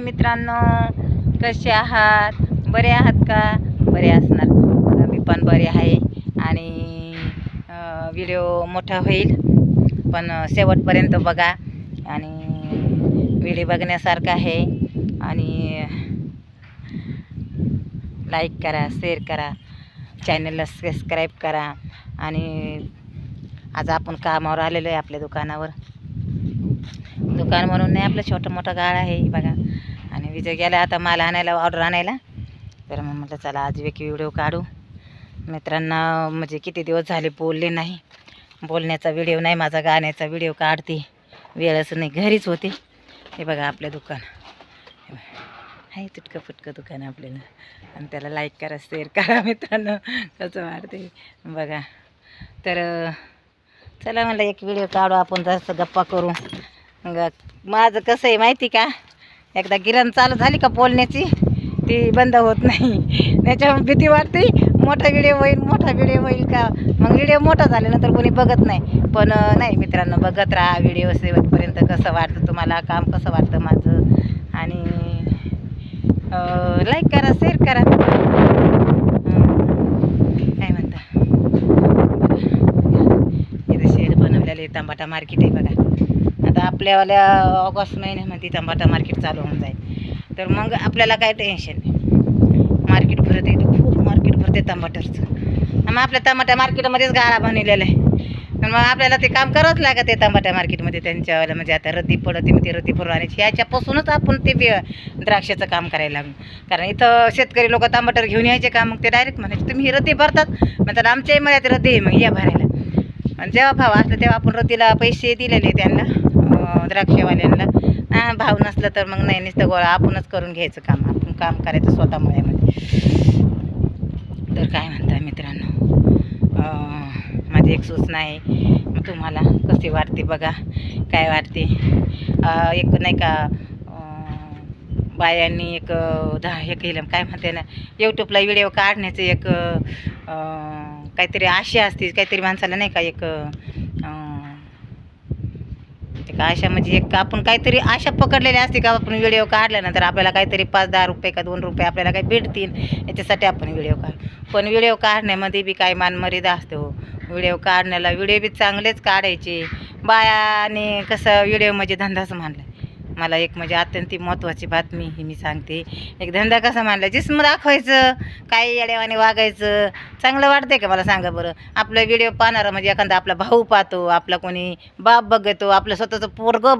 मित्रांनो? कसे आहात? बरे आहात का? बरे असणार. बघा, मी पण बरे आहे. आणि व्हिडिओ मोठा होईल. पण शेवटपर्यंत बघा. आणि व्हिडिओ बघण्यासारखा आहे. आणि लाईक करा शेअर करा. चॅनलला सबस्क्राईब करा. आणि आज आपण कामावर आलेलो आहे आपल्या दुकानावर. दुकान म्हणून नाही आपलं छोटं मोठं गाळ आहे बघा. आणि विजय गेला आता माल आणायला ऑर्डर आणायला. तर मग म्हटलं चला आज एक व्हिडिओ काढू. मित्रांना म्हणजे किती दिवस झाले बोलले नाही. बोलण्याचा व्हिडिओ नाही माझा गाण्याचा व्हिडिओ काढते. वेळच नाही घरीच होते. हे बघा आपलं दुकान. आहे तुटकं फुटकं दुकान आपल्याला. आणि त्याला लाईक करा शेअर करा मित्रांनो. कसं वाढते. बघा. तर चला मला एक व्हिडिओ काढू आपण जास्त गप्पा करू. मग माझं कसं आहे माहिती का? एकदा गिरण चालू झाली का बोलण्याची ती बंद होत नाही. त्याच्यामुळे भीती वाटते मोठा व्हिडिओ होईल मोठा व्हिडिओ होईल का? मग व्हिडिओ मोठा झाल्यानंतर कोणी बघत नाही. पण नाही मित्रांनो बघत राहा व्हिडिओ शेवटपर्यंत कसं वाटतं तुम्हाला काम कसं वाटतं माझं. आणि लाईक करा शेअर करा. काय म्हणता? इथं शेड बनवलेलं आहे तांबाटा मार्केट आहे बघा. आता आपल्यावाल्या ऑगस्ट महिन्यामध्ये टमाटा मार्केट चालू होऊन जाईल. तर मग आपल्याला काय टेन्शन नाही. मार्केट भरत इथं खूप मार्केट भरते टमाटरचं मग आपल्या टमाटा मार्केटमध्येच गाळा बनवलेला आहे मग आपल्याला ते काम करावंच लागत आहे टमाटा मार्केटमध्ये त्यांच्यावाला. म्हणजे आता रद्दी पडते मग ते रद्दी पडून याच्यापासूनच आपण ते द्राक्षाचं काम करायला लागू कारण इथं शेतकरी लोक टमाटर घेऊन यायचे का? मग ते डायरेक्ट म्हणायचे तुम्ही ही रद्दी भरतात. म्हणतात आमच्याही मळ्यात रद्दी आहे. मग या भरायला. आणि जेव्हा भाव असला तेव्हा आपण रद्दीला पैसे दिलेले त्यांना. द्राक्षेवाल्यांना भाव नसलं तर मग नाही नुसतं गोळा आपणच करून घ्यायचं काम आपण काम करायचं स्वतः मळ्यामध्ये म्हणजे. तर काय म्हणता मित्रांनो? माझी एक सूचना आहे मग तुम्हाला कशी वाटते बघा काय वाटते? एक नाही का बायांनी एक दहा हे केलं काय म्हणते ना यूट्यूबला व्हिडिओ काढण्याचं एक काहीतरी आशा असते काहीतरी माणसाला नाही का एक असते का? आशा म्हणजे एक आपण काहीतरी आशा पकडलेली असते का? आपण व्हिडिओ काढल्यानंतर आपल्याला काहीतरी पाच दहा रुपये का दोन रुपये आपल्याला काही भेटतील याच्यासाठी आपण व्हिडिओ काढ. पण व्हिडिओ काढण्यामध्ये बी काही मानमर्यादा असते हो. व्हिडिओ काढण्याला व्हिडिओ बी चांगलेच काढायचे. बायाने कसं व्हिडिओ म्हणजे धंदाच मानला. मला एक म्हणजे अत्यंत महत्त्वाची बातमी ही मी सांगते. एक धंदा कसा मानला जिस्म दाखवायचं काही येड्यावाने वागायचं चांगलं वाटतंय का मला सांगा बरं? आपला व्हिडिओ पाहणारा म्हणजे एखादा आपला भाऊ पाहतो आपला कोणी बाप बघतो आपलं स्वतःचं पोरगं